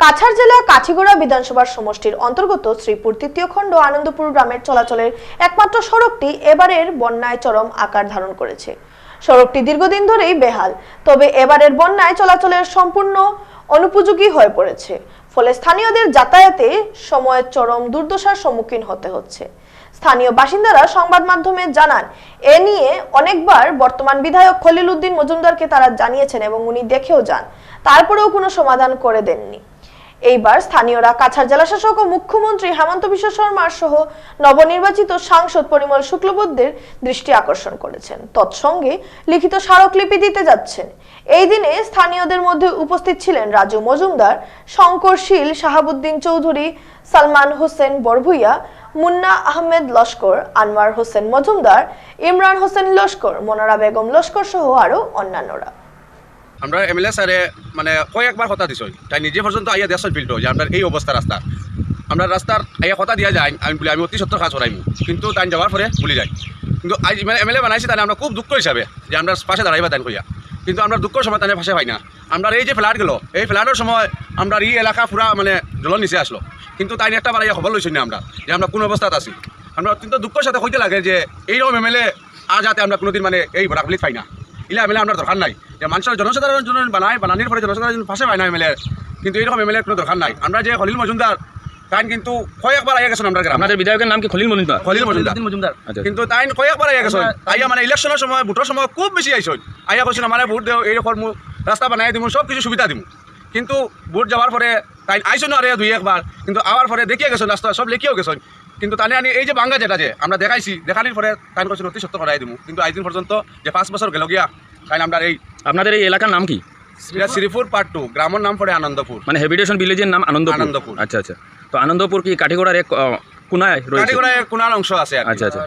কাছাড় জেলা কাঠিগড়া বিধানসভার সমষ্টির অন্তর্গত শ্রীপুর তৃতীয় খণ্ড আনন্দপুর গ্রামের চলাচলের একমাত্র সড়কটি এবারের বন্যায় চরম আকার ধারণ করেছে। সড়কটি দীর্ঘদিন ধরেই বেহাল, তবে এবারের বন্যায় চলাচলের সম্পূর্ণ অনুপযোগী হয়ে পড়েছে। ফলে স্থানীয়দের যাতায়াতে সময়ের চরম দুর্দশার সম্মুখীন হতে হচ্ছে। স্থানীয় বাসিন্দারা সংবাদ মাধ্যমে জানান, এ নিয়ে অনেকবার বর্তমান বিধায়ক খলিল উদ্দিন মজুমদারকে তারা জানিয়েছেন এবং উনি দেখেও যান। তারপরেও কোনো সমাধান করে দেননি। এইবার স্থানীয়রা কাছাড় জেলাশাসক ও মুখ্যমন্ত্রী হেমন্ত বিশ্ব শর্মার সহ নবনির্বাচিত সাংসদ পরিমল শুক্লবদ্যের দৃষ্টি আকর্ষণ করেছেন। তৎসঙ্গে লিখিত স্মারকলিপি দিতে যাচ্ছেন। এই দিনে স্থানীয়দের মধ্যে উপস্থিত ছিলেন রাজু মজুমদার, শঙ্কর শীল, শাহাবুদ্দিন চৌধুরী, সালমান হোসেন বরভুইয়া, মুন্না আহমেদ লস্কর, আনোয়ার হোসেন মজুমদার, ইমরান হোসেন লস্কর, মোনারা বেগম লস্কর সহ আরও অন্যান্যরা। আমরা এম এল এ স্যারে মানে কয়েকবার কথা দিছই। তাই নিজে পর্যন্ত আইয়া দেশ ফিল্ড যে আমরা এই অবস্থা রাস্তা। আমরা রাস্তার আইয়া কথা দিয়া যায়, আমি বলি, আমি অতি সত্তর কাজ করাইমু কিন্তু তাই যাওয়ার পরে ভুলি যাই কিন্তু আজ এম এল এ বানাইছি তাই আমরা খুব দুঃখ হিসাবে যে আমরা পাশে দাঁড়াইবা তাই কইয়া। কিন্তু আমরা দুঃখের সময় তাই পাশে পাই না আমরা এই যে ফ্ল্যাট গেল, এই ফ্ল্যাটের সময় আমরা এই এলাকা পুরা মানে জলের নিচে আসলো। কিন্তু তাই একটা বাড়াইয়া খবর লইছি না আমরা, যে আমরা কোন অবস্থাত আছি। আমরা অত্যন্ত দুঃখের সাথে হইতে লাগে যে এইরকম এম এল এ আজ যাতে আমরা কোনোদিন মানে এই ভোটাকলিক পাই না। ইলা এমএলএ আমরা দরকার নাই। মানুষের জনসাধারণ জন্য বানায় বানানির পরে জনসাধারণ পাশে পায় না এমএলএ কিন্তু এরকম এমএলএ কোনো দরকার নাই। আমরা যে খলিল মজুমদার তাই কিন্তু কয়েকবার আইয়া গেছেন আমরা গ্রামে। আপনাদের বিধায়কের নাম কি খলিল মজুমদার? খলিল মজুমদার। মজুমদার। আচ্ছা। কিন্তু তাই কয়েকবার আইয়া গেছেন। আইয়া মানে ইলেকশনের সময় ভোটের সময় খুব বেশি আইসন আইয়া কৈছেন আমার ভোট দেও এই রকম রাস্তা বানাই দিমু সব কিছু সুবিধা দিমু। কিন্তু ভোট যাওয়ার পরে তাই আইসন আর দুই একবার কিন্তু আওয়ার পরে দেখিয়ে গেছেন রাস্তা সব লেখিয়েও গেছেন। কিন্তু তাহলে আনি এই যে বাঙ্গা যেটা যে আমরা দেখাইছি দেখানির পরে তাই কৈছেন অতি সত্য করাই দিমু। কিন্তু আজ দিন পর্যন্ত যে পাঁচ বছর গেল গিয়া তাই আমরা এই আপনাদের এই এলাকার নাম কি? এটা শ্রীপুর পার্ট টু গ্রামের নাম পড়ে আনন্দপুর। মানে হেবিটেশন ভিলেজের নাম আনন্দপুর। আনন্দপুর। আচ্ছা আচ্ছা। তো আনন্দপুর কি কাঠিগোড়ার এক কোনায় রয়েছে? কাটিগড়ায় কোনার অংশ আছে আচ্ছা আচ্ছা।